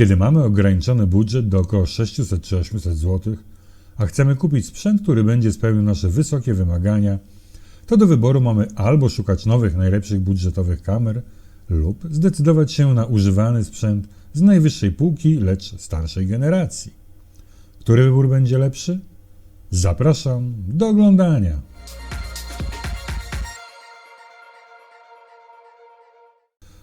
Kiedy mamy ograniczony budżet do około 600 czy 800 zł, a chcemy kupić sprzęt, który będzie spełnił nasze wysokie wymagania, to do wyboru mamy albo szukać nowych, najlepszych budżetowych kamer, lub zdecydować się na używany sprzęt z najwyższej półki, lecz starszej generacji. Który wybór będzie lepszy? Zapraszam do oglądania.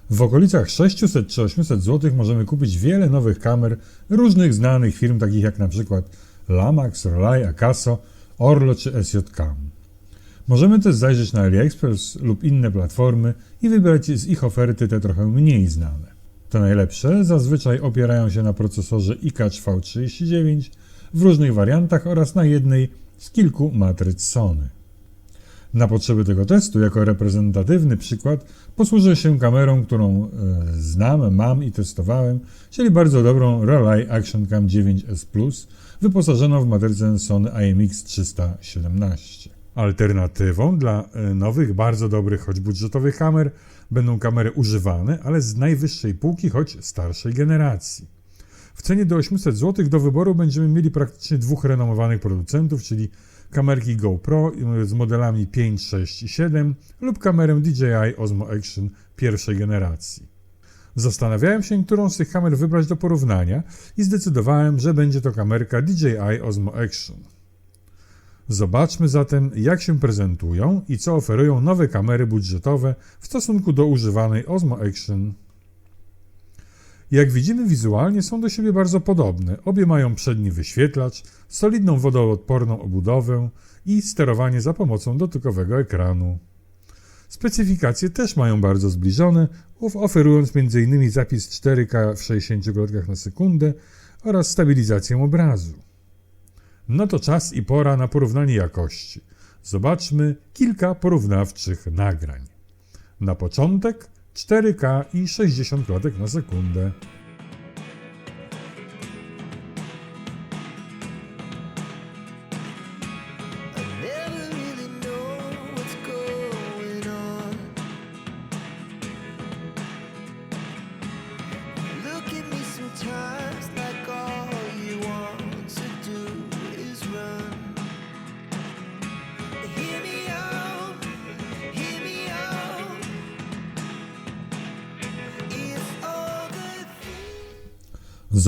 W okolicach 600 czy 800 zł możemy kupić wiele nowych kamer różnych znanych firm, takich jak przykład Lamax, Rolei, Akaso, Orlo czy SJK. Możemy też zajrzeć na AliExpress lub inne platformy i wybrać z ich oferty te trochę mniej znane. Te najlepsze zazwyczaj opierają się na procesorze iCatch V39 w różnych wariantach oraz na jednej z kilku matryc Sony. Na potrzeby tego testu, jako reprezentatywny przykład, posłużę się kamerą, którą e, znam, mam i testowałem, czyli bardzo dobrą Rolei Action Cam 9S Plus, wyposażoną w matrycę Sony IMX 317. Alternatywą dla e, nowych, bardzo dobrych, choć budżetowych kamer będą kamery używane, ale z najwyższej półki, choć starszej generacji. W cenie do 800 zł do wyboru będziemy mieli praktycznie dwóch renomowanych producentów, czyli kamerki GoPro z modelami 5, 6 i 7 lub kamerę DJI Osmo Action pierwszej generacji. Zastanawiałem się, którą z tych kamer wybrać do porównania i zdecydowałem, że będzie to kamerka DJI Osmo Action. Zobaczmy zatem, jak się prezentują i co oferują nowe kamery budżetowe w stosunku do używanej Osmo Action. Jak widzimy wizualnie są do siebie bardzo podobne. Obie mają przedni wyświetlacz, solidną wodoodporną obudowę i sterowanie za pomocą dotykowego ekranu. Specyfikacje też mają bardzo zbliżone, oferując m.in. zapis 4K w 60 klatkach na sekundę oraz stabilizację obrazu. No to czas i pora na porównanie jakości. Zobaczmy kilka porównawczych nagrań. Na początek 4K i 60 klatek na sekundę.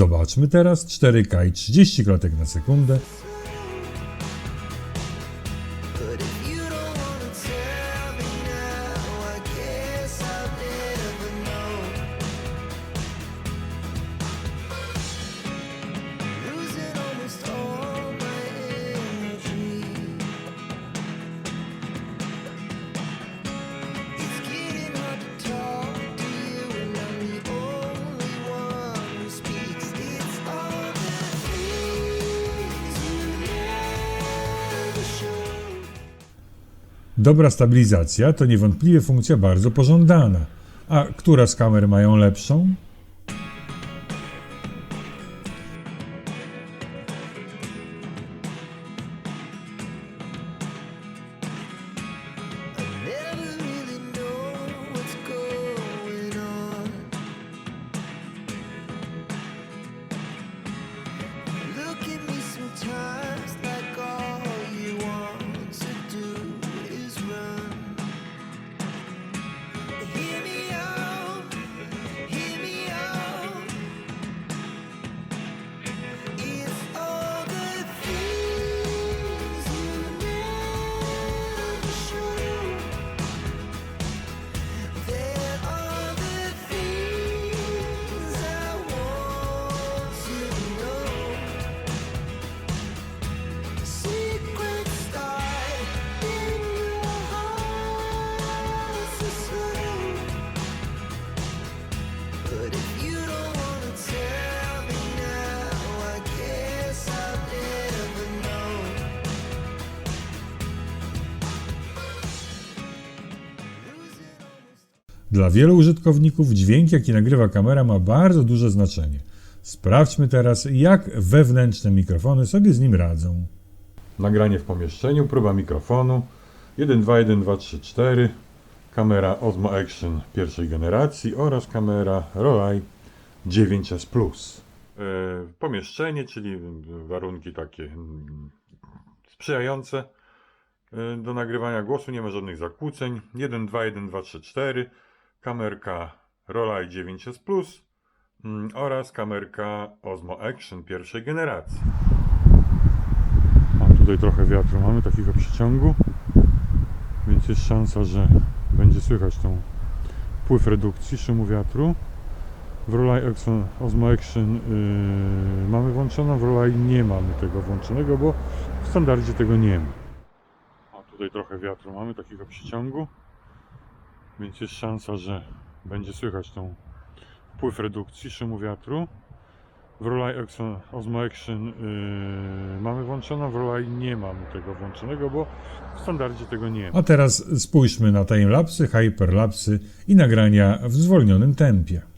Zobaczmy teraz 4K i 30 klatek na sekundę. Dobra stabilizacja to niewątpliwie funkcja bardzo pożądana. A która z kamer mają lepszą? Dla wielu użytkowników dźwięk, jaki nagrywa kamera, ma bardzo duże znaczenie. Sprawdźmy teraz, jak wewnętrzne mikrofony sobie z nim radzą. Nagranie w pomieszczeniu, próba mikrofonu 1, 2, 1, 2, 3, 4, kamera Osmo Action pierwszej generacji oraz kamera Rolei 9S Plus. E, Pomieszczenie, czyli warunki takie mm, sprzyjające e, do nagrywania głosu, nie ma żadnych zakłóceń. 1, 2, 1, 2, 3, 4. Kamerka Rolei 9S Plus mm, oraz kamerka Osmo Action pierwszej generacji. A tutaj trochę wiatru mamy, takiego przyciągu, więc jest szansa, że będzie słychać tą wpływ redukcji szumu wiatru. W Rolei Action, Osmo Action yy, mamy włączoną, w Rolei nie mamy tego włączonego, bo w standardzie tego nie ma. A tutaj trochę wiatru mamy, takiego przyciągu, więc jest szansa, że będzie słychać tą wpływ redukcji szumu wiatru. W Action, Osmo Action yy, mamy włączoną, w Rolei nie mamy tego włączonego, bo w standardzie tego nie ma. A teraz spójrzmy na timelapsy, hyperlapsy i nagrania w zwolnionym tempie.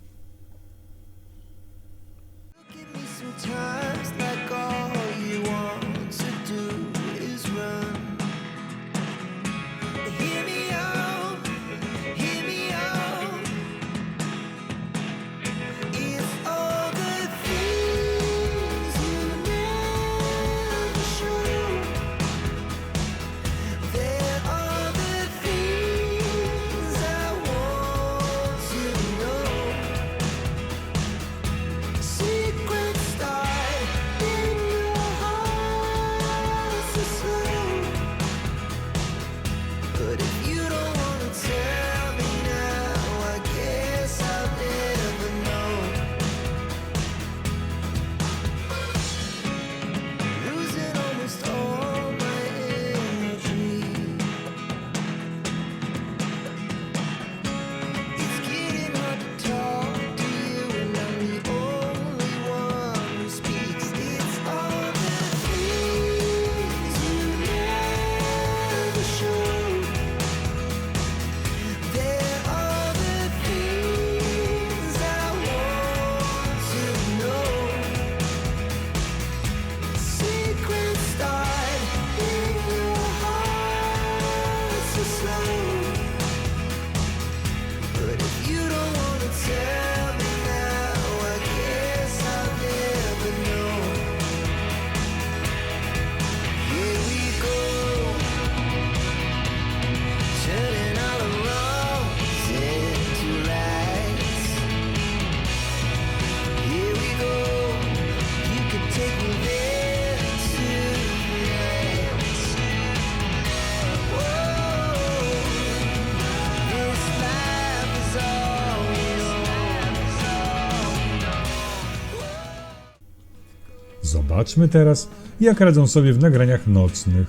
Zobaczmy teraz, jak radzą sobie w nagraniach nocnych.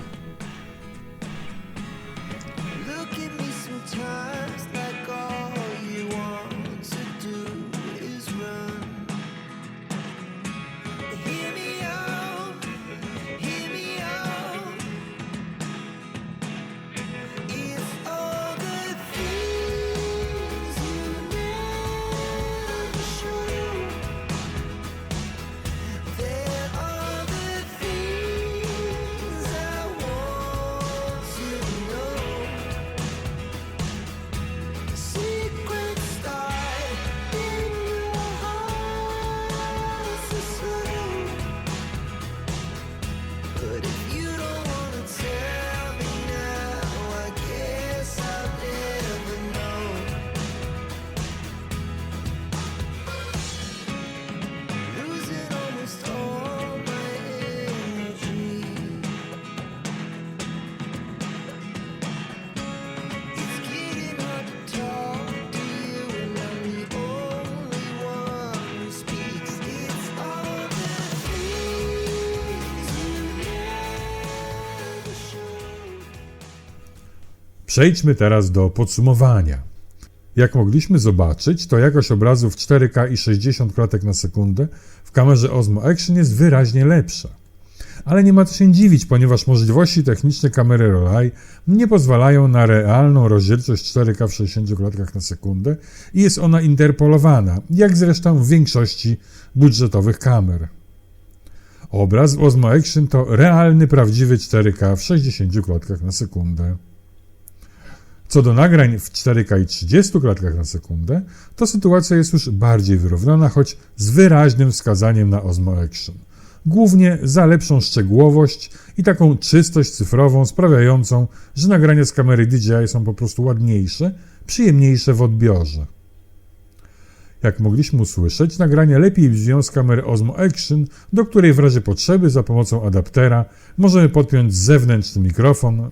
Przejdźmy teraz do podsumowania. Jak mogliśmy zobaczyć, to jakość obrazu w 4K i 60 klatek na sekundę w kamerze Osmo Action jest wyraźnie lepsza. Ale nie ma co się dziwić, ponieważ możliwości techniczne kamery Rolei nie pozwalają na realną rozdzielczość 4K w 60 klatkach na sekundę i jest ona interpolowana, jak zresztą w większości budżetowych kamer. Obraz w Osmo Action to realny, prawdziwy 4K w 60 klatkach na sekundę. Co do nagrań w 4K i 30 klatkach na sekundę, to sytuacja jest już bardziej wyrównana, choć z wyraźnym wskazaniem na Osmo Action. Głównie za lepszą szczegółowość i taką czystość cyfrową sprawiającą, że nagrania z kamery DJI są po prostu ładniejsze, przyjemniejsze w odbiorze. Jak mogliśmy usłyszeć, nagrania lepiej brzmią z kamery Osmo Action, do której w razie potrzeby za pomocą adaptera możemy podpiąć zewnętrzny mikrofon.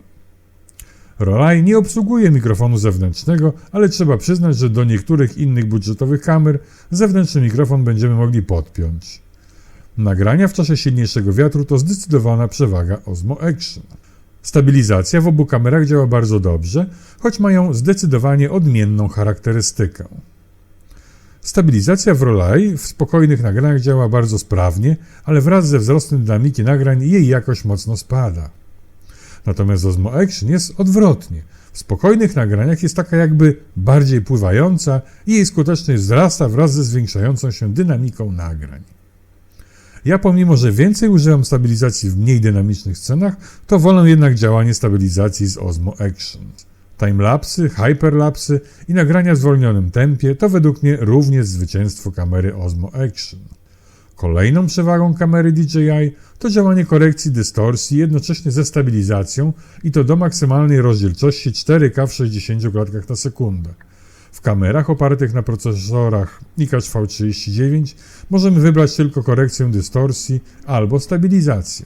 Rolei nie obsługuje mikrofonu zewnętrznego, ale trzeba przyznać, że do niektórych innych budżetowych kamer zewnętrzny mikrofon będziemy mogli podpiąć. Nagrania w czasie silniejszego wiatru to zdecydowana przewaga Osmo Action. Stabilizacja w obu kamerach działa bardzo dobrze, choć mają zdecydowanie odmienną charakterystykę. Stabilizacja w Rolei w spokojnych nagraniach działa bardzo sprawnie, ale wraz ze wzrostem dynamiki nagrań jej jakość mocno spada. Natomiast Osmo Action jest odwrotnie. W spokojnych nagraniach jest taka jakby bardziej pływająca i jej skuteczność wzrasta wraz ze zwiększającą się dynamiką nagrań. Ja pomimo, że więcej używam stabilizacji w mniej dynamicznych scenach, to wolę jednak działanie stabilizacji z Osmo Action. Timelapsy, hyperlapsy i nagrania w zwolnionym tempie to według mnie również zwycięstwo kamery Osmo Action. Kolejną przewagą kamery DJI to działanie korekcji dystorsji jednocześnie ze stabilizacją i to do maksymalnej rozdzielczości 4K w 60 klatkach na sekundę. W kamerach opartych na procesorach ICASS V39 możemy wybrać tylko korekcję dystorsji albo stabilizację.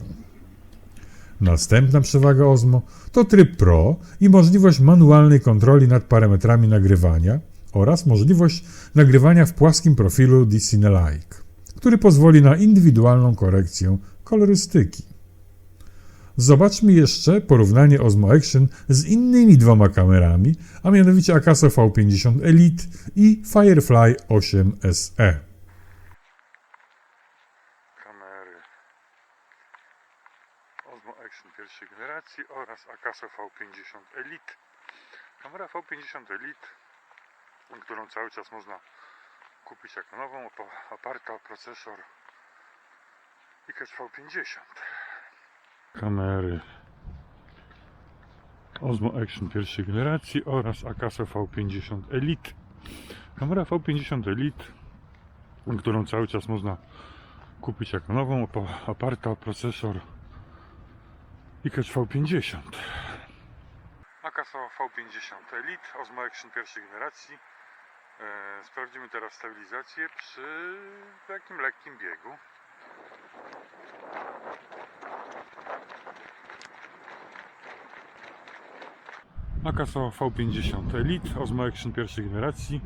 Następna przewaga Osmo to tryb Pro i możliwość manualnej kontroli nad parametrami nagrywania oraz możliwość nagrywania w płaskim profilu Discine-like, który pozwoli na indywidualną korekcję kolorystyki. Zobaczmy jeszcze porównanie Osmo Action z innymi dwoma kamerami, a mianowicie Akaso V50 Elite i Firefly 8 SE. kamery Osmo Action pierwszej generacji oraz Akaso V50 Elite. Kamera V50 Elite, którą cały czas można kupić jako nową, opa- oparta o procesor ICASS V50. Kamery Osmo Action pierwszej generacji oraz Akaso V50 Elite. Kamera V50 Elite, którą cały czas można kupić jako nową, opa- oparta o procesor ICASS V50. Akaso V50 Elite, Osmo Action pierwszej generacji. E, sprawdzimy teraz stabilizację przy takim lekkim biegu. Akaso V50 Elite, Osmo Action pierwszej generacji.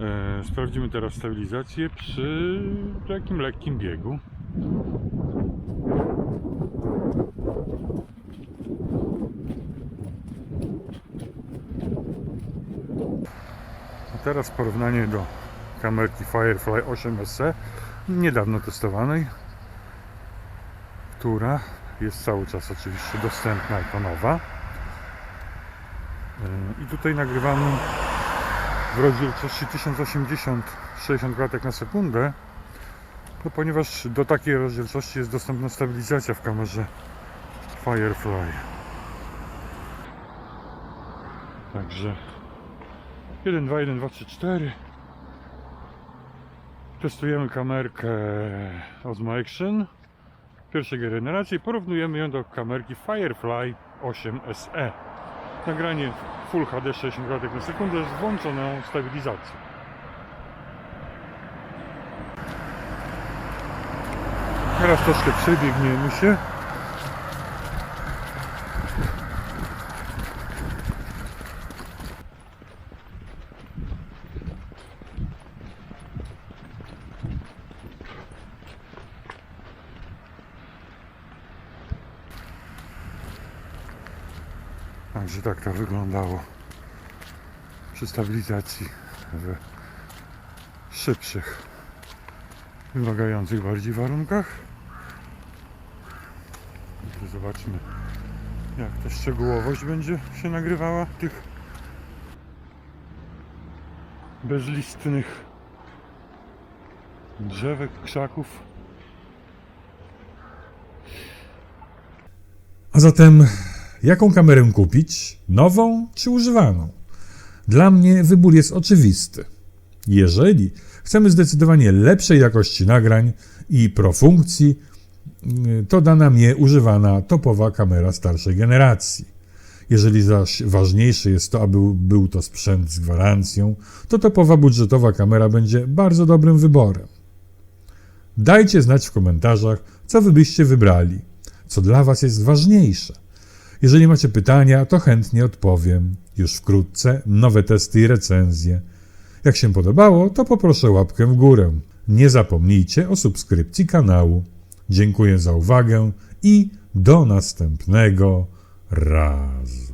E, sprawdzimy teraz stabilizację przy takim lekkim biegu. Teraz porównanie do kamerki Firefly 8 SE, niedawno testowanej, która jest cały czas oczywiście dostępna jako nowa. E, I tutaj nagrywamy w rozdzielczości 1080 60 klatek na sekundę, no ponieważ do takiej rozdzielczości jest dostępna stabilizacja w kamerze Firefly. Także 1, 2, 1, 2, 3, 4 Testujemy kamerkę Osmo Action pierwszej generacji. Porównujemy ją do kamerki Firefly 8 SE. Nagranie Full HD 60 klatek na sekundę z włączoną stabilizacją. Teraz troszkę przebiegniemy się. Także tak to wyglądało przy stabilizacji w szybszych, wymagających bardziej warunkach. Zobaczmy, jak ta szczegółowość będzie się nagrywała tych bezlistnych drzewek, krzaków. A zatem Jaką kamerę kupić? Nową czy używaną? Dla mnie wybór jest oczywisty. Jeżeli chcemy zdecydowanie lepszej jakości nagrań i profunkcji, y, to da nam je używana topowa kamera starszej generacji. Jeżeli zaś ważniejsze jest to, aby był to sprzęt z gwarancją, to topowa budżetowa kamera będzie bardzo dobrym wyborem. Dajcie znać w komentarzach, co wy byście wybrali, co dla was jest ważniejsze. Jeżeli macie pytania, to chętnie odpowiem. Już wkrótce nowe testy i recenzje. Jak się podobało, to poproszę łapkę w górę. Nie zapomnijcie o subskrypcji kanału. Dziękuję za uwagę i do następnego razu.